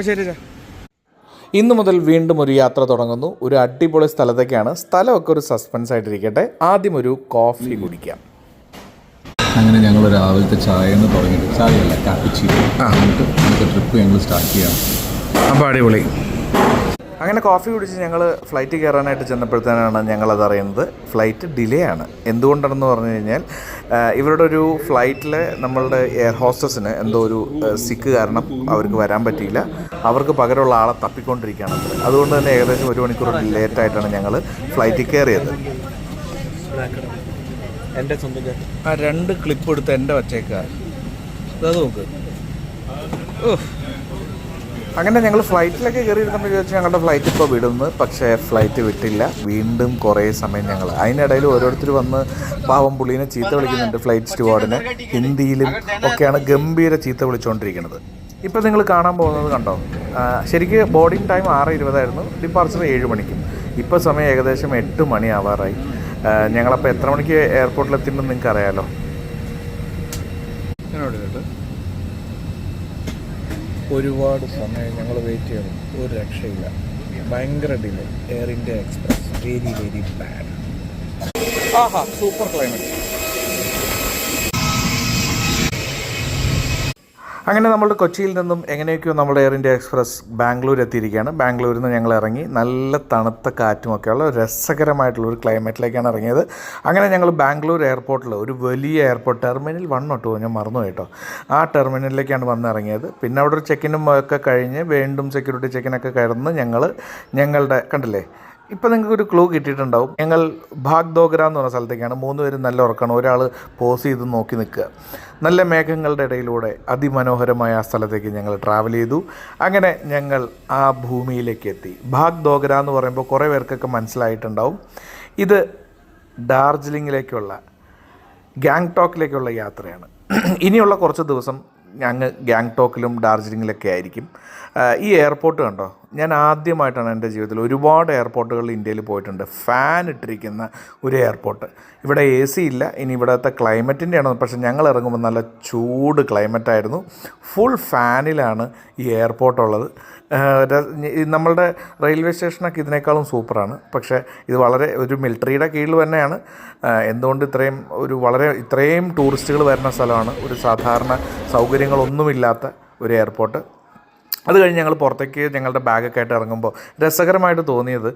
അപ്പോൾ ശരി ഇന്നു മുതൽ വീണ്ടും ഒരു യാത്ര തുടങ്ങുന്നു. ഒരു അടിപൊളി സ്ഥലത്തേക്കാണ്. സ്ഥലമൊക്കെ ഒരു സസ്പെൻസ് ആയിട്ടിരിക്കട്ടെ. ആദ്യം ഒരു കോഫി കുടിക്കാം. അങ്ങനെ ഞങ്ങൾ രാവിലത്തെ ചായ എന്ന് തുടങ്ങിയിട്ട് ചായയല്ല കാപ്പിച്ചി ആ. നമുക്ക് നമുക്ക് ട്രിപ്പ് ഞങ്ങൾ സ്റ്റാർട്ട് ചെയ്യാം. അപ്പോൾ അടിപൊളി. അങ്ങനെ കോഫി കുടിച്ച് ഞങ്ങൾ ഫ്ലൈറ്റ് കയറാനായിട്ട് ചെന്നപ്പോഴത്തേനാണ് ഞങ്ങളത് അറിയുന്നത്. ഫ്ലൈറ്റ് ഡിലേ ആണ്. എന്തുകൊണ്ടാണെന്ന് പറഞ്ഞു കഴിഞ്ഞാൽ ഇവരുടെ ഒരു ഫ്ലൈറ്റിൽ നമ്മളുടെ എയർ ഹോസ്റ്റസിന് എന്തോ ഒരു സിക്ക് കാരണം അവർക്ക് വരാൻ പറ്റിയില്ല. അവർക്ക് പകരമുള്ള ആളെ തപ്പിക്കൊണ്ടിരിക്കുകയാണ്. അതുകൊണ്ട് തന്നെ ഏകദേശം ഒരു മണിക്കൂർ ലേറ്റ് ആയിട്ടാണ് ഞങ്ങൾ ഫ്ലൈറ്റിൽ കയറിയത്. എന്റെ സ്വന്തം ആ രണ്ട് ക്ലിപ്പ് എടുത്ത് എന്റെ വച്ചേക്ക അത് നോക്ക്. അങ്ങനെ ഞങ്ങൾ ഫ്ലൈറ്റിലൊക്കെ കയറി ഇരുന്നപ്പോൾ വിചാരിച്ചു ഞങ്ങളുടെ ഫ്ലൈറ്റ് ഇപ്പോൾ വിടുന്നു. പക്ഷേ ഫ്ലൈറ്റ് വിട്ടില്ല. വീണ്ടും കുറേ സമയം ഞങ്ങൾ അതിനിടയിൽ ഓരോരുത്തർ വന്ന് പാവം പുള്ളീനെ ചീത്ത വിളിക്കുന്നുണ്ട് ഫ്ലൈറ്റ് സ്റ്റുവാർഡിനെ ഹിന്ദിയിലും ഒക്കെയാണ് ഗംഭീര ചീത്ത വിളിച്ചുകൊണ്ടിരിക്കുന്നത് ഇപ്പോൾ നിങ്ങൾ കാണാൻ പോകുന്നത് കണ്ടോ? ശരിക്കും ബോർഡിംഗ് ടൈം ആറ് ഇരുപതായിരുന്നു. ഡിപ്പാർച്ചർ ഏഴ് മണിക്കും. ഇപ്പോൾ സമയം ഏകദേശം എട്ട് മണി ആവാറായി ഞങ്ങളപ്പോൾ എത്ര മണിക്ക് എയർപോർട്ടിലെത്തിയിട്ടുണ്ടെന്ന് നിങ്ങൾക്ക് അറിയാലോ എന്നോട് കേട്ടോ ഒരുപാട് സമയം ഞങ്ങൾ വെയിറ്റ് ചെയ്യണം ഒരു രക്ഷയില്ല. ഭയങ്കര delay Air India Express very very bad ആഹാ സൂപ്പർ ക്ലൈമറ്റ് അങ്ങനെ നമ്മൾ കൊച്ചിയിൽ നിന്നും എങ്ങനെയൊക്കെയോ നമ്മൾ എയർ ഇന്ത്യ എക്സ്പ്രസ് ബാംഗ്ലൂർ എത്തിയിരിക്കുകയാണ്. ബാംഗ്ലൂരിൽ നിന്ന് ഞങ്ങൾ ഇറങ്ങി. നല്ല തണുത്ത കാറ്റുമൊക്കെയുള്ള രസകരമായിട്ടുള്ള ഒരു ക്ലൈമറ്റിലേക്കാണ് ഇറങ്ങിയത്. അങ്ങനെ ഞങ്ങൾ ബാംഗ്ലൂർ എയർപോർട്ടിൽ ഒരു വലിയ എയർപോർട്ട് ടെർമിനൽ വൺ ഒട്ടോ ഞാൻ മറന്നു കേട്ടോ. ആ ടെർമിനലിലേക്കാണ് വന്ന് ഇറങ്ങിയത്. പിന്നെ അവിടെ ഒരു ചെക്കിനും ഒക്കെ കഴിഞ്ഞ് വീണ്ടും സെക്യൂരിറ്റി ചെക്കിനൊക്കെ കയറുന്ന ഞങ്ങൾ ഞങ്ങളുടെ കണ്ടില്ലേ? ഇപ്പം നിങ്ങൾക്ക് ഒരു ക്ലൂ കിട്ടിയിട്ടുണ്ടാവും. ഞങ്ങൾ ഭാഗ് ദോഗ്ര എന്ന് പറഞ്ഞ സ്ഥലത്തേക്കാണ്. മൂന്ന് പേരും നല്ല ഉറക്കണം ഒരാൾ പോസ് ചെയ്ത് നോക്കി നിൽക്കുക. നല്ല മേഘങ്ങളുടെ ഇടയിലൂടെ അതിമനോഹരമായ ആ സ്ഥലത്തേക്ക് ഞങ്ങൾ ട്രാവൽ ചെയ്തു. അങ്ങനെ ഞങ്ങൾ ആ ഭൂമിയിലേക്ക് എത്തി. ഭാഗ് ദോഗ്ര എന്ന് പറയുമ്പോൾ കുറേ പേർക്കൊക്കെ മനസ്സിലായിട്ടുണ്ടാവും. ഇത് ഡാർജിലിങ്ങിലേക്കുള്ള ഗാങ്ടോക്കിലേക്കുള്ള യാത്രയാണ്. ഇനിയുള്ള കുറച്ച് ദിവസം ഞങ്ങൾ ഗാങ്ടോക്കിലും ഡാർജിലിങ്ങിലൊക്കെ ആയിരിക്കും. ഈ എയർപോർട്ട് കണ്ടോ? ഞാൻ ആദ്യമായിട്ടാണ് എന്റെ ജീവിതത്തിൽ ഒരുപാട് എയർപോർട്ടുകൾ ഇന്ത്യയിൽ പോയിട്ടുണ്ട്. ഫാൻ ഇട്ടിരിക്കുന്ന ഒരു എയർപോർട്ട് ഇവിടെ എ സി ഇല്ല. ഇനി ഇവിടുത്തെ ക്ലൈമറ്റിന്റെ ആണ് പക്ഷേ ഞങ്ങൾ ഇറങ്ങുമ്പോൾ നല്ല ചൂട് ക്ലൈമറ്റ് ആയിരുന്നു. ഫുൾ ഫാനിലാണ് ഈ എയർപോർട്ട് ഉള്ളത്. നമ്മളുടെ റെയിൽവേ സ്റ്റേഷനൊക്കെ ഇതിനേക്കാളും സൂപ്പറാണ് പക്ഷേ ഇത് വളരെ ഒരു മിലിറ്ററിയുടെ കീഴിൽ തന്നെയാണ്. എന്തുകൊണ്ട് ഇത്രയും ഒരു വളരെ ഇത്രയും ടൂറിസ്റ്റുകൾ വരുന്ന സ്ഥലമാണ്. ഒരു സാധാരണ സൗകര്യങ്ങളൊന്നുമില്ലാത്ത ഒരു എയർപോർട്ട് അത് കഴിഞ്ഞ് ഞങ്ങൾ പുറത്തേക്ക് ഞങ്ങളുടെ ബാഗൊക്കെ ആയിട്ട് ഇറങ്ങുമ്പോൾ രസകരമായിട്ട് തോന്നിയത്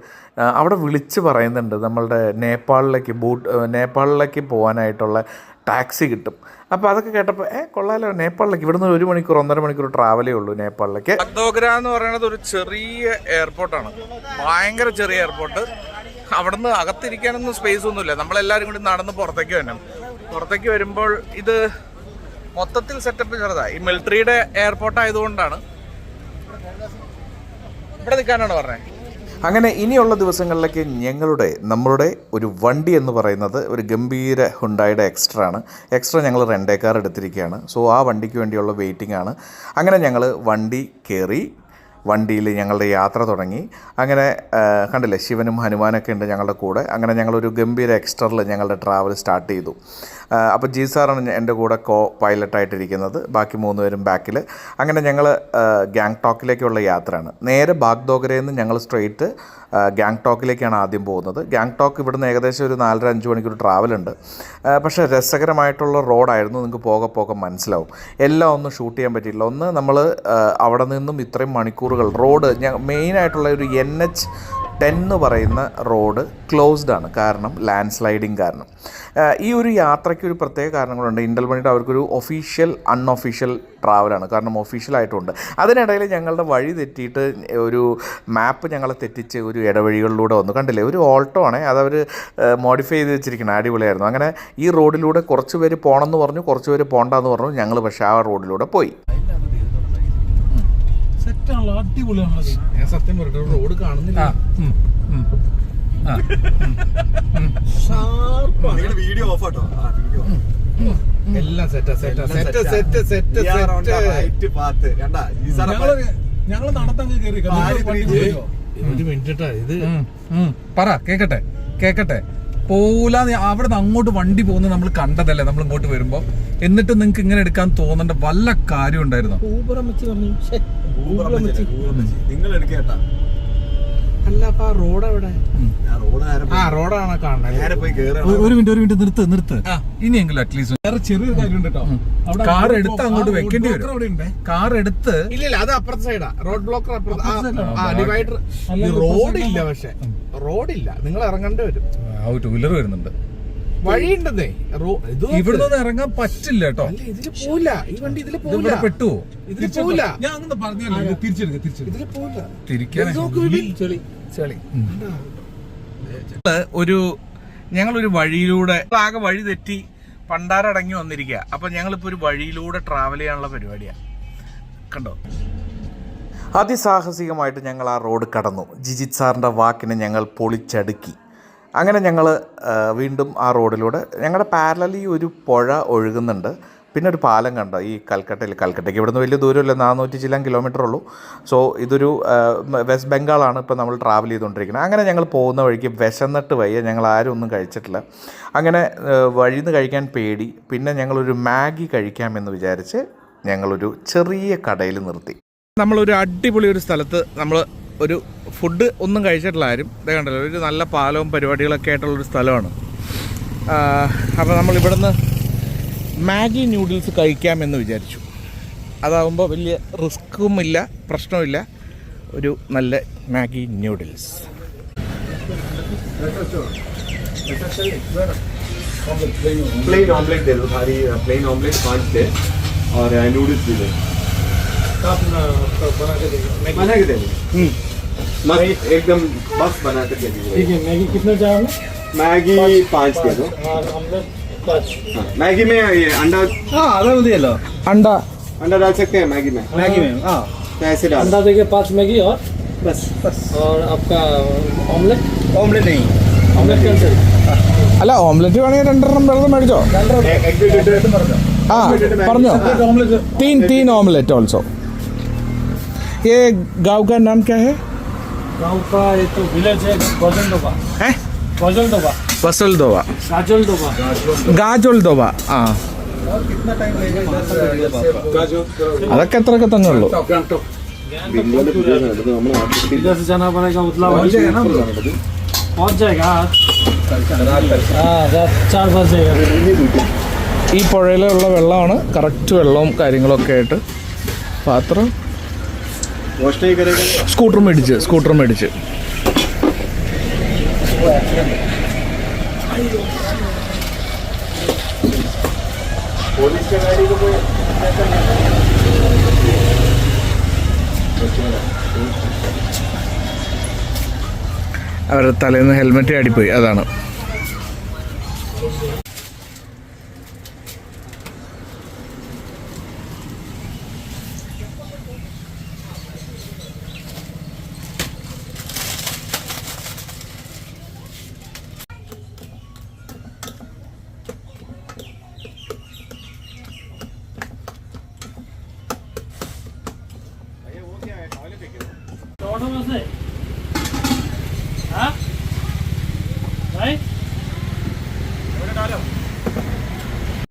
അവിടെ വിളിച്ച് പറയുന്നുണ്ട് നമ്മളുടെ നേപ്പാളിലേക്ക് ബൂട്ട് നേപ്പാളിലേക്ക് പോകാനായിട്ടുള്ള ടാക്സി കിട്ടും. അപ്പോൾ അതൊക്കെ കേട്ടപ്പോൾ ഏ കൊള്ളാലോ നേപ്പാളിലേക്ക്. ഇവിടുന്ന് ഒരു മണിക്കൂർ ഒന്നര മണിക്കൂർ ട്രാവലേ ഉള്ളൂ നേപ്പാളിലേക്ക്. ബഗ്ദോഗ്ര എന്ന് പറയുന്നത് ഒരു ചെറിയ എയർപോർട്ടാണ് ഭയങ്കര ചെറിയ എയർപോർട്ട് അവിടുന്ന് അകത്തിരിക്കാനൊന്നും സ്പേസ് ഒന്നുമില്ല. നമ്മളെല്ലാവരും കൂടി നടന്ന് പുറത്തേക്ക് വരണം. പുറത്തേക്ക് വരുമ്പോൾ ഇത് മൊത്തത്തിൽ സെറ്റപ്പ് ചെറുതായി ഈ മിലിറ്ററിയുടെ എയർപോർട്ട് ആയതുകൊണ്ടാണ് ഇവിടെ നിൽക്കാനാണ് പറഞ്ഞത് അങ്ങനെ ഇനിയുള്ള ദിവസങ്ങളിലേക്ക് ഞങ്ങളുടെ നമ്മളുടെ ഒരു വണ്ടി എന്ന് പറയുന്നത് ഒരു ഗംഭീര ഹുണ്ടായുടെ എക്സ്ട്രാ ആണ്. എക്സ്ട്രാ ഞങ്ങൾ റെൻഡേ കാർ എടുത്തിരിക്കുകയാണ്. സോ ആ വണ്ടിക്ക് വേണ്ടിയുള്ള വെയിറ്റിംഗ് ആണ്. അങ്ങനെ ഞങ്ങൾ വണ്ടി കയറി വണ്ടിയിൽ ഞങ്ങളുടെ യാത്ര തുടങ്ങി. അങ്ങനെ കണ്ടില്ലേ ശിവനും ഹനുമാനൊക്കെ ഉണ്ട് ഞങ്ങളുടെ കൂടെ. അങ്ങനെ ഞങ്ങളൊരു ഗംഭീര എക്സ്ട്രറിൽ ഞങ്ങളുടെ ട്രാവൽ സ്റ്റാർട്ട് ചെയ്തു. അപ്പോൾ ജി സാറാണ് എന്റെ കൂടെ കോ പൈലറ്റായിട്ടിരിക്കുന്നത് ബാക്കി മൂന്ന് പേരും ബാക്കിൽ അങ്ങനെ ഞങ്ങൾ ഗാങ്ടോക്കിലേക്കുള്ള യാത്രയാണ്. നേരെ ബാഗ്ദോഗരയിൽ നിന്ന് ഞങ്ങൾ സ്ട്രെയിറ്റ് ഗാങ്ടോക്കിലേക്കാണ് ആദ്യം പോകുന്നത്. ഗാങ് ടോക്ക് ഇവിടുന്ന് ഏകദേശം ഒരു നാലര അഞ്ച് മണിക്കൂർ ട്രാവലുണ്ട് പക്ഷേ രസകരമായിട്ടുള്ള റോഡായിരുന്നു നിങ്ങൾക്ക് പോകെ പോകെ മനസ്സിലാവും. എല്ലാം ഒന്നും ഷൂട്ട് ചെയ്യാൻ പറ്റിയില്ല ഒന്ന് നമ്മൾ അവിടെ നിന്നും ഇത്രയും മണിക്കൂറുകൾ റോഡ് മെയിനായിട്ടുള്ള ഒരു എൻ എച്ച് ടെൻ എന്ന് പറയുന്ന റോഡ് ക്ലോസ്ഡ് ആണ്. കാരണം ലാൻഡ് സ്ലൈഡിങ് കാരണം ഈ ഒരു യാത്രയ്ക്ക് ഒരു പ്രത്യേക കാരണങ്ങളുണ്ട് ഇന്റൽമണിയുടെ അവർക്കൊരു ഒഫീഷ്യൽ അൺഒഫീഷ്യൽ ട്രാവലാണ് കാരണം ഒഫീഷ്യലായിട്ടുണ്ട് അതിനിടയിൽ ഞങ്ങളുടെ വഴി തെറ്റിയിട്ട് ഒരു മാപ്പ് ഞങ്ങളെ തെറ്റിച്ച് ഒരു ഇടവഴികളിലൂടെ വന്നു. കണ്ടില്ലേ? ഒരു ഓൾട്ടോ ആണ്. അതവർ മോഡിഫൈ ചെയ്ത് വെച്ചിരിക്കണം. അടിപൊളിയായിരുന്നു. അങ്ങനെ ഈ റോഡിലൂടെ കുറച്ച് പേര് പോകണമെന്ന് പറഞ്ഞു കുറച്ച് പേര് പോകണ്ടെന്ന് പറഞ്ഞു. ഞങ്ങൾ പക്ഷേ ആ റോഡിലൂടെ പോയി. സെറ്റാണല്ലോ അടിപൊളിയാണല്ലോ ഞാൻ സത്യം പറഞ്ഞു റോഡ് കാണുന്നില്ല. വീഡിയോ ഓഫ് ആട്ടോ. എല്ലാം സെറ്റാ സെറ്റാ set set set set path. കണ്ടാ? ഞങ്ങൾ ഞങ്ങൾ നടത്താൻ കേറി. ഒരു മിനിറ്റ് ഇത് പറ കേക്കട്ടെ കേക്കട്ടെ. പോലാന്ന് അവിടെ നിന്ന് അങ്ങോട്ട് വണ്ടി പോകുന്നത് നമ്മൾ കണ്ടതല്ലേ നമ്മൾ ഇങ്ങോട്ട് വരുമ്പോ. എന്നിട്ട് നിങ്ങൾക്ക് ഇങ്ങനെ എടുക്കാൻ തോന്നേണ്ട വല്ല കാര്യം ഉണ്ടായിരുന്നു? ഊബർ അമ്മച്ചി പറഞ്ഞു. നിങ്ങൾ എടുക്കേട്ടാ. അല്ല അപ്പൊ റോഡ് എവിടെ? റോഡ് ആ റോഡാണ് കാണുന്നത്. നേരെ പോയി കേറാണ് ഒരു- മിനിറ്റ് ഒരു മിനിറ്റ് നിർത്ത് നിർത്ത്. ഇനിയെങ്കിലും അറ്റ്ലീസ്റ്റ് വേറെ ചെറിയൊരു കാര്യം കേട്ടോ. കാർ എടുത്ത് അങ്ങോട്ട് വെക്കേണ്ടി വരും. കാർ എടുത്ത് ഇല്ല ഇല്ല അത് അപ്പുറത്തെ സൈഡാ റോഡ് ബ്ലോക്കർ ഡിവൈഡർ റോഡില്ല പക്ഷെ. റോഡില്ല നിങ്ങൾ ഇറങ്ങേണ്ടി വരും. ടൂ വീലർ വരുന്നുണ്ട്. വഴിയുണ്ടെന്നേ. റോ- ഇത് നോക്ക്. ഇവിടെ നിന്ന് ഇറങ്ങാൻ പറ്റില്ല കേട്ടോ. അല്ല ഇതിൽ പോവില്ല. ഈ വണ്ടി ഇതിൽ ഇത് പോവില്ല. പെട്ടു പെട്ടുവോ? ഇതിൽ പോവില്ല. ഞാൻ അങ്ങനെ പറഞ്ഞല്ലോ തിരിച്ചെടുക്ക തിരിച്ചെടുക്ക. ഇതിൽ പോവില്ല. തിരിക്കാൻ. ചെളി. ഒരു ഞങ്ങളൊരു വഴിയിലൂടെ ആകെ വഴി തെറ്റി പണ്ടാരടങ്ങി വന്നിരിക്കുക അപ്പൊ ഞങ്ങളിപ്പോ ഒരു വഴിയിലൂടെ ട്രാവൽ ചെയ്യാനുള്ള പരിപാടിയാണ് കണ്ടോ? അതിസാഹസികമായിട്ട് ഞങ്ങൾ ആ റോഡ് കടന്നു. ജിജിത് സാറിന്റെ വാക്കിനെ ഞങ്ങൾ പൊളിച്ചടുക്കി. അങ്ങനെ ഞങ്ങൾ വീണ്ടും ആ റോഡിലൂടെ ഞങ്ങളുടെ പാരലലി ഒരു പുഴ ഒഴുകുന്നുണ്ട്. പിന്നെ ഒരു പാലം കണ്ട? ഈ കൽക്കട്ടയിൽ കൽക്കട്ടയ്ക്ക് ഇവിടുന്ന് വലിയ ദൂരമില്ല നാനൂറ്റി ചില കിലോമീറ്റർ ഉള്ളൂ. സോ ഇതൊരു വെസ്റ്റ് ബംഗാളാണ് ഇപ്പോൾ നമ്മൾ ട്രാവൽ ചെയ്തുകൊണ്ടിരിക്കുന്നത്. അങ്ങനെ ഞങ്ങൾ പോകുന്ന വഴിക്ക് വിശന്നിട്ട് വയ്യ. ഞങ്ങൾ ആരും ഒന്നും കഴിച്ചിട്ടില്ല. അങ്ങനെ വഴിയിൽ നിന്ന് കഴിക്കാൻ പേടി. പിന്നെ ഞങ്ങളൊരു മാഗി കഴിക്കാമെന്ന് വിചാരിച്ച് ഞങ്ങളൊരു ചെറിയ കടയിൽ നിർത്തി. നമ്മളൊരു അടിപൊളി ഒരു സ്ഥലത്ത് നമ്മൾ ഒരു ഫുഡ് ഒന്നും കഴിച്ചിട്ടില്ല ആരും. ഇതേ കണ്ടല്ലോ ഒരു നല്ല പാലവും പരിപാടികളൊക്കെ ആയിട്ടുള്ളൊരു സ്ഥലമാണ്. അപ്പോൾ നമ്മൾ ഇവിടുന്ന് മാഗി ന്യൂഡിൽസ് കഴിക്കാമെന്ന് വിചാരിച്ചു അതാവുമ്പോൾ വലിയ റിസ്ക്കും ഇല്ല പ്രശ്നമില്ല ഒരു നല്ല മാഗി ന്യൂഡിൽസ് प्लेन ऑमलेट दे दो सारी प्लेन ऑमलेट पाँच दे और नूडल्स भी दे बना के दे दो मस्त एकदम बस बना कर दे दीजिए है मैगी कितना चाहिए मैगी पाँच दे दो और ऑमलेट पाँच हाँ, मैगी में ये अंडा അണ്ട अंडा डाल सकते हैं मैगी में मैगी में हाँ तो ऐसे डाल अंडा देखिए पाँच मैगी और बस बस और आपका ऑमलेट ऑमलेट नहीं ऑमलेट कैंसिल അല്ല ഓംലെറ്റ് വേണമെങ്കിൽ രണ്ടെണ്ണം വെള്ളം മേടിച്ചോ एक दो लीटर ആ പറഞ്ഞോ तीन तीन ऑमलेट ऑल्सो ये गांव का नाम क्या है गाँव का ये तो विलेज है गजल डोबा है गजल डोबा बसल दोवा गाजल डोबा ഗാജോൾ ദോവ ആ അതൊക്കെ അത്രയൊക്കെ തന്നെ ഉള്ളൂ इधर से जाना पड़ेगा उतला पहुँच जाएगा हाँ रात चार बज जाएगा ഈ പുഴയിലുള്ള വെള്ളമാണ് കറക്റ്റ് വെള്ളവും കാര്യങ്ങളൊക്കെ ആയിട്ട് പാത്രം वॉश नहीं करेगा സ്കൂട്ടർ മേടിച്ച് അവരുടെ തലേന്ന് ഹെൽമെറ്റ് ആടിപ്പോയി അതാണ്.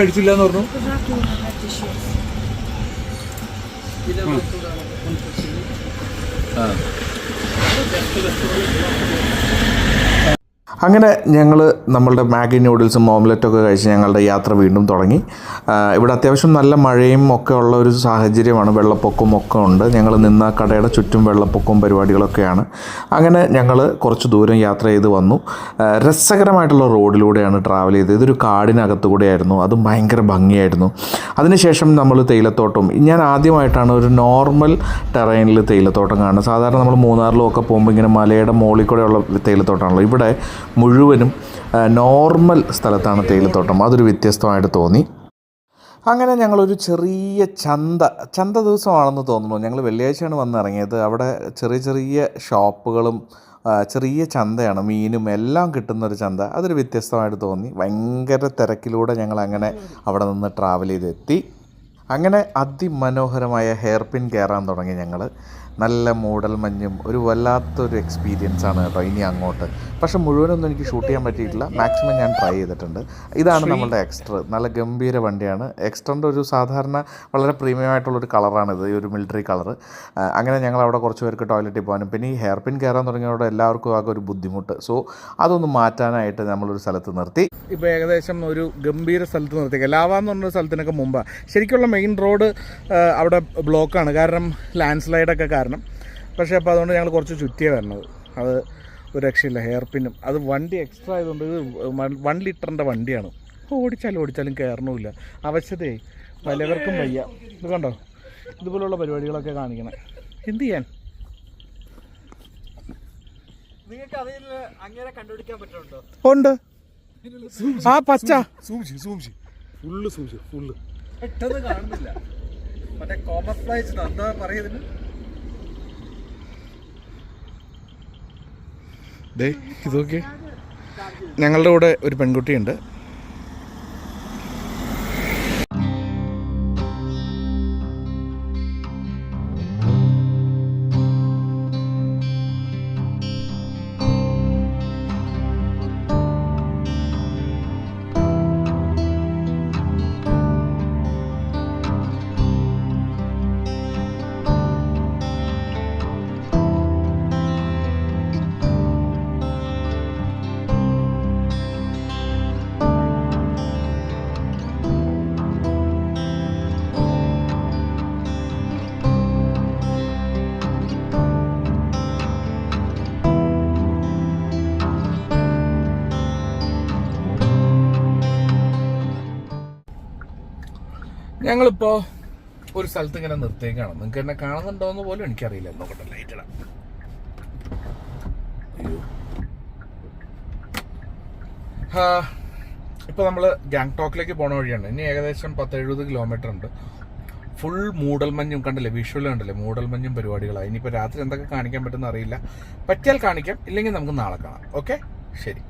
കഴിച്ചില്ല എന്ന് പറഞ്ഞു അങ്ങനെ ഞങ്ങൾ നമ്മളുടെ മാഗി നൂഡിൽസും ഓംലെറ്റൊക്കെ കഴിച്ച് ഞങ്ങളുടെ യാത്ര വീണ്ടും തുടങ്ങി. ഇവിടെ അത്യാവശ്യം നല്ല മഴയും ഒക്കെ ഉള്ള ഒരു സാഹചര്യമാണ്. വെള്ളപ്പൊക്കവും ഒക്കെ ഉണ്ട്. ഞങ്ങൾ നിന്ന കടയുടെ ചുറ്റും വെള്ളപ്പൊക്കവും പരിപാടികളൊക്കെയാണ്. അങ്ങനെ ഞങ്ങൾ കുറച്ച് ദൂരം യാത്ര ചെയ്ത് വന്നു. രസകരമായിട്ടുള്ള റോഡിലൂടെയാണ് ട്രാവൽ ചെയ്തത്. ഇതൊരു കാടിനകത്തു കൂടെയായിരുന്നു. അതും ഭയങ്കര ഭംഗിയായിരുന്നു. അതിനുശേഷം നമ്മൾ തേയിലത്തോട്ടം. ഞാൻ ആദ്യമായിട്ടാണ് ഒരു നോർമൽ ടെറൈനിൽ തേയിലത്തോട്ടം കാണുന്നത്. സാധാരണ നമ്മൾ മൂന്നാറിലും ഒക്കെ പോകുമ്പോൾ ഇങ്ങനെ മലയുടെ മുകളിൽ കൂടെയുള്ള തേയിലത്തോട്ടമാണല്ലോ. ഇവിടെ മുഴുവനും നോർമൽ സ്ഥലത്താണ് തേയിലത്തോട്ടം. അതൊരു വ്യത്യസ്തമായിട്ട് തോന്നി. അങ്ങനെ ഞങ്ങളൊരു ചെറിയ ചന്ത ചന്ത ദിവസമാണെന്ന് തോന്നുന്നു. ഞങ്ങൾ വെള്ളിയാഴ്ചയാണ് വന്നിറങ്ങിയത്. അവിടെ ചെറിയ ചെറിയ ഷോപ്പുകളും ചെറിയ ചന്തയാണ് മീനും എല്ലാം കിട്ടുന്ന ഒരു ചന്ത. അതൊരു വ്യത്യസ്തമായിട്ട് തോന്നി. ഭയങ്കര തിരക്കിലൂടെ ഞങ്ങൾ അങ്ങനെ അവിടെ നിന്ന് ട്രാവൽ ചെയ്തെത്തി. അങ്ങനെ അതിമനോഹരമായ ഹെയർ പിൻ കയറാൻ തുടങ്ങി ഞങ്ങൾ നല്ല മൂടൽ മഞ്ഞും ഒരു വല്ലാത്തൊരു എക്സ്പീരിയൻസ് ആണ് കേട്ടോ ഇനി അങ്ങോട്ട്. പക്ഷെ മുഴുവനൊന്നും എനിക്ക് ഷൂട്ട് ചെയ്യാൻ പറ്റിയിട്ടില്ല. മാക്സിമം ഞാൻ ട്രൈ ചെയ്തിട്ടുണ്ട്. ഇതാണ് നമ്മളുടെ എക്സ്ട്ര നല്ല ഗംഭീര വണ്ടിയാണ്. എക്സ്ട്രന്റെ ഒരു സാധാരണ വളരെ പ്രീമിയം ആയിട്ടുള്ളൊരു കളറാണിത് ഈ ഒരു മിലിറ്ററി കളർ അങ്ങനെ ഞങ്ങൾ അവിടെ കുറച്ച് പേർക്ക് ടോയ്ലറ്റിൽ പോകാനും പിന്നെ ഈ ഹെയർ പിൻ കയറാൻ തുടങ്ങിയതോടെ എല്ലാവർക്കും ആകെ ഒരു ബുദ്ധിമുട്ട്. സോ അതൊന്ന് മാറ്റാനായിട്ട് നമ്മളൊരു സ്ഥലത്ത് നിർത്തി. ഇപ്പോൾ ഏകദേശം ഒരു ഗംഭീര സ്ഥലത്ത് നിർത്തി. ലാവ എന്ന് പറഞ്ഞ സ്ഥലത്തിനൊക്കെ മുമ്പാണ് ശരിക്കുള്ള മെയിൻ റോഡ് അവിടെ ബ്ലോക്കാണ് കാരണം ലാൻഡ് സ്ലൈഡൊക്കെ കാരണം പക്ഷേ അപ്പോൾ അതുകൊണ്ട് ഞങ്ങൾ കുറച്ച് ചുറ്റിയേ വരണത്. അത് ഒരു രക്ഷയില്ല ഹെയർ പിന്നും അത് വണ്ടി എക്സ്ട്രാ ആയതുകൊണ്ട് ഇത് വൺ ലിറ്ററിന്റെ വണ്ടിയാണ്. ഓടിച്ചാലും ഓടിച്ചാലും കയറണമില്ല അവശതയായി പലവർക്കും വയ്യ. ഇത് കണ്ടോ? ഇതുപോലുള്ള പരിപാടികളൊക്കെ കാണിക്കണം. എന്ത് ചെയ്യാൻ? ഉണ്ട്. ആ പച്ച. പെട്ടെന്ന് കാണുന്നില്ല. മറ്റേ കോമൺ ഫ്ലൈസ് എന്താ പറയുന്നത്. ദേ ഇതൊക്കെ ഞങ്ങളുടെ കൂടെ ഒരു പെൺകുട്ടിയുണ്ട്. ഞങ്ങളിപ്പോൾ ഒരു സ്ഥലത്ത് ഇങ്ങനെ നിർത്തിയേക്കാണ്. നിങ്ങൾക്ക് എന്നെ കാണുന്നുണ്ടോ എന്ന് പോലും എനിക്കറിയില്ല. നോക്കട്ടെ ലൈറ്റ് ഇടാം. ഇപ്പോൾ നമ്മൾ ഗാങ്ടോക്കിലേക്ക് പോണ വഴിയാണ്. ഇനി ഏകദേശം പത്ത് എഴുപത് കിലോമീറ്റർ ഉണ്ട്. ഫുൾ മൂടൽമഞ്ഞും കണ്ടില്ലേ വിഷ്വൽ കണ്ടില്ലേ മൂടൽമഞ്ഞും പരിപാടികളാണ് ഇനിയിപ്പോൾ രാത്രി എന്തൊക്കെ കാണിക്കാൻ പറ്റുമെന്ന് അറിയില്ല. പറ്റിയാൽ കാണിക്കാം ഇല്ലെങ്കിൽ നമുക്ക് നാളെ കാണാം. ഓക്കെ ശരി.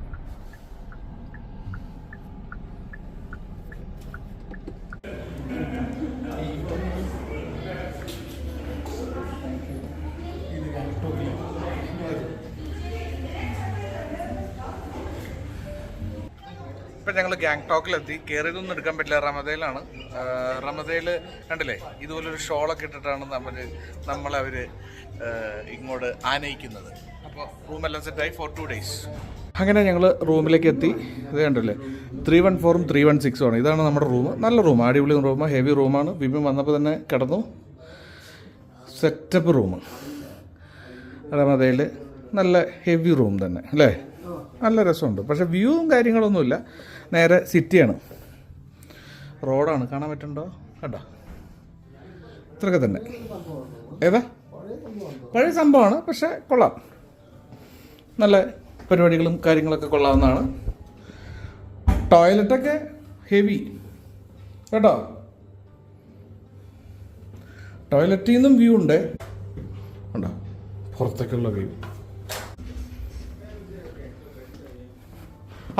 ഇപ്പം ഞങ്ങൾ ഗാങ്ടോക്കിലെത്തി കയറിയതൊന്നും എടുക്കാൻ പറ്റില്ല. റമദയിലാണ്. റമദയിൽ കണ്ടില്ലേ? ഇതുപോലൊരു ഷോളൊക്കെ ഇട്ടിട്ടാണ് നമ്മൾ നമ്മളവർ ഇങ്ങോട്ട് ആനയിക്കുന്നത്. അപ്പോൾ റൂമെല്ലാം സെറ്റായി ഫോർ ടു ഡേയ്സ് അങ്ങനെ ഞങ്ങൾ റൂമിലേക്ക് എത്തി ഇത് കണ്ടില്ലേ? ത്രീ വൺ ഫോറും ത്രീ വൺ സിക്സും ആണ്. ഇതാണ് നമ്മുടെ റൂം. നല്ല റൂം. അടിപൊളി റൂം. ഹെവി റൂമാണ്. വിമി വന്നപ്പോൾ തന്നെ കിടന്നു. സെറ്റപ്പ് റൂം റമദയിൽ നല്ല ഹെവി റൂം തന്നെ. അല്ലേ? നല്ല രസമുണ്ട്. പക്ഷേ വ്യൂവും കാര്യങ്ങളൊന്നുമില്ല. നേരെ സിറ്റിയാണ്. റോഡാണ്. കാണാൻ പറ്റുന്നുണ്ടോ? കണ്ടോ? ഇത്രയൊക്കെ തന്നെ. ഏതാ? പഴയ സംഭവമാണ്. പക്ഷേ കൊള്ളാം. നല്ല പരിപാടികളും കാര്യങ്ങളൊക്കെ കൊള്ളാവുന്നതാണ്. ടോയ്ലറ്റൊക്കെ ഹെവി. കേട്ടോ? ടോയ്ലറ്റിൽ നിന്നും വ്യൂ ഉണ്ട്. ഉണ്ടോ പുറത്തേക്കുള്ള വ്യൂ.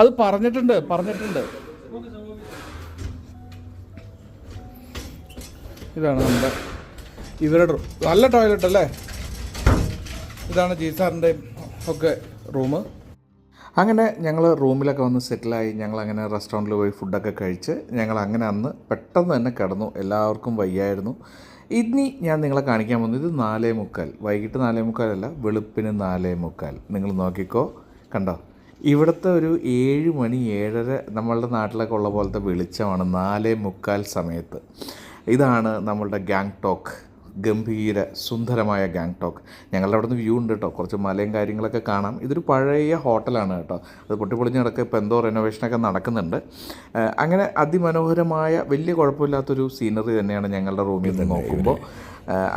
അത് പറഞ്ഞിട്ടുണ്ട് പറഞ്ഞിട്ടുണ്ട്. ഇതാണ് നമ്മുടെ ഇവരുടെ നല്ല ടോയ്ലറ്റ് അല്ലേ? ഇതാണ് ജി സാറിന്റെ ഒക്കെ റൂം അങ്ങനെ ഞങ്ങൾ റൂമിലൊക്കെ വന്ന് സെറ്റിലായി. ഞങ്ങൾ അങ്ങനെ റെസ്റ്റോറന്റിൽ പോയി ഫുഡൊക്കെ കഴിച്ച് ഞങ്ങൾ അങ്ങനെ അന്ന് പെട്ടെന്ന് തന്നെ കിടന്നു. എല്ലാവർക്കും വയ്യായിരുന്നു. ഇനി ഞാൻ നിങ്ങളെ കാണിക്കാൻ പോകുന്നത് ഇത് നാലേ മുക്കാൽ. വൈകിട്ട് നാലേ മുക്കാലല്ല വെളുപ്പിന് നാലേ മുക്കാൽ. നിങ്ങൾ നോക്കിക്കോ. കണ്ടോ? ഇവിടുത്തെ ഒരു ഏഴ് മണി ഏഴര നമ്മളുടെ നാട്ടിലൊക്കെ ഉള്ള പോലത്തെ വെളിച്ചമാണ് നാലേ മുക്കാൽ സമയത്ത്. ഇതാണ് നമ്മളുടെ ഗാങ്ടോക്ക് ഗംഭീര സുന്ദരമായ ഗാങ്ടോക്ക്. ഞങ്ങളുടെ അവിടെ നിന്ന് വ്യൂ ഉണ്ട് കേട്ടോ. കുറച്ച് മലയും കാര്യങ്ങളൊക്കെ കാണാം. ഇതൊരു പഴയ ഹോട്ടലാണ് കേട്ടോ. അത് പൊട്ടിപ്പൊളിഞ്ഞ് കിടക്കുക ഇപ്പോൾ എന്തോ റെനോവേഷനൊക്കെ നടക്കുന്നുണ്ട്. അങ്ങനെ അതിമനോഹരമായ വലിയ കുഴപ്പമില്ലാത്തൊരു സീനറി തന്നെയാണ് ഞങ്ങളുടെ റൂമിൽ നിന്ന് നോക്കുമ്പോൾ.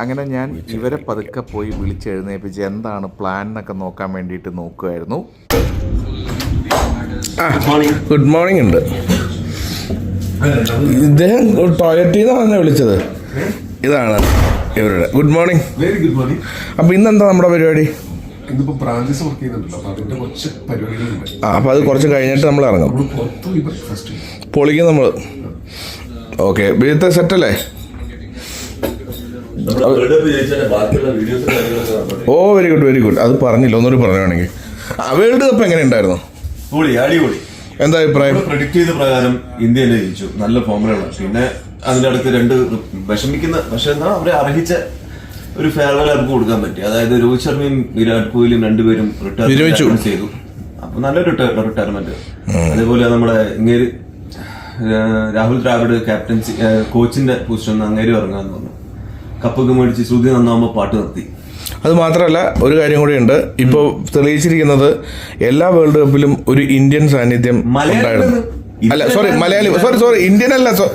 അങ്ങനെ ഞാൻ ഇവരെ പതുക്കെ പോയി വിളിച്ചെഴുന്നേൽപ്പിച്ച് എന്താണ് പ്ലാൻ എന്നൊക്കെ നോക്കാൻ വേണ്ടിയിട്ട് നോക്കുമായിരുന്നു ഗുഡ് മോർണിംഗ് ഉണ്ട്. ഇദ്ദേഹം ടോയ്ലറ്റിൽ നിന്നാണ് എന്നെ വിളിച്ചത്. ഇതാണ് ഇവരുടെ. Good morning very good morning അപ്പോൾ ഇന്നെന്താ നമ്മുടെ പരിപാടി? ഇന്നിപ്പോ ബ്രാഞ്ചസ് വർക്ക് ചെയ്യുന്നുണ്ടല്ലോ അപ്പൊ അതിന്റെ കുറച്ച് പരിപാടികളുണ്ട്. ആ അപ്പോൾ അത് കുറച്ച് കഴിഞ്ഞിട്ട് നമ്മൾ ഇറങ്ങും. പൊളിക്കും നമ്മൾ ഓക്കെ. വീഴത്തെ സെറ്റല്ലേ ഓ വെരി ഗുഡ് വെരി ഗുഡ് അത് പറഞ്ഞില്ല. ഒന്നുകൂടി പറയുവാണെങ്കിൽ ആ വേൾഡ് കപ്പ് എങ്ങനെ ഉണ്ടായിരുന്നു? പൊളി അടിപൊളി. എന്താ അഭിപ്രായം? പ്രൊഡിക്ട് ചെയ്ത പ്രകാരം ഇന്ത്യ തന്നെ ജയിച്ചു. നല്ല ഫോമിലാണ് പിന്നെ അതിന്റെ അടുത്ത് രണ്ട് വിഷമിക്കുന്ന പക്ഷെ എന്താ അവരെ അർഹിച്ച ഒരു ഫെയർവെൽ അവർക്ക് കൊടുക്കാൻ പറ്റി. അതായത് രോഹിത് ശർമ്മയും വിരാട് കോഹ്ലിയും രണ്ടുപേരും. റിട്ടയർമെന്റ് ചെയ്തു. അപ്പൊ നല്ലൊരു റിട്ടയർമെന്റ് അതേപോലെ നമ്മുടെ ഇങ്ങേര് രാഹുൽ ദ്രാവിഡ് ക്യാപ്റ്റൻസി കോച്ചിന്റെ പൊസിഷൻ അങ്ങേര് ഇറങ്ങാന്ന് പറഞ്ഞു. കപ്പൊക്കെ മേടിച്ച് ശ്രുതി നന്നാവുമ്പോ പാട്ട് നിർത്തി. അത് മാത്രമല്ല ഒരു കാര്യം കൂടി ഉണ്ട്. ഇപ്പോൾ തെളിയിച്ചിരിക്കുന്നത് എല്ലാ വേൾഡ് കപ്പിലും ഒരു ഇന്ത്യൻ സാന്നിധ്യം ഉണ്ടായിരുന്നു. അല്ല sorry Malayali sorry sorry Indian അല്ല സോ-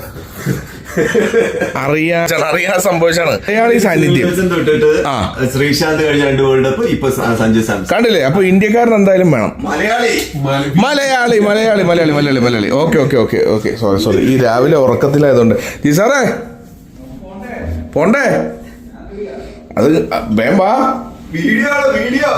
അറിയാ അറിയാൻ സംഭവിച്ചാണ് മലയാളി സാന്നിധ്യം. വിൽസൺ തൊട്ടിട്ട് ആ. ശ്രീശാന്ത് കഴിഞ്ഞ രണ്ട് വേൾഡ് കപ്പ് ഇപ്പൊ സഞ്ജു സാംസൺ. കണ്ടില്ലേ? അപ്പൊ ഇന്ത്യക്കാരൻ എന്തായാലും വേണം. Malayali. Malayali Malayali Malayali Malayali Malayali. Okay okay okay okay. Sorry sorry ഈ രാവിലെ ഉറക്കത്തിലായതുകൊണ്ട് ജി സാറേ? പോണ്ടേ? അത് വേം വാ. Video video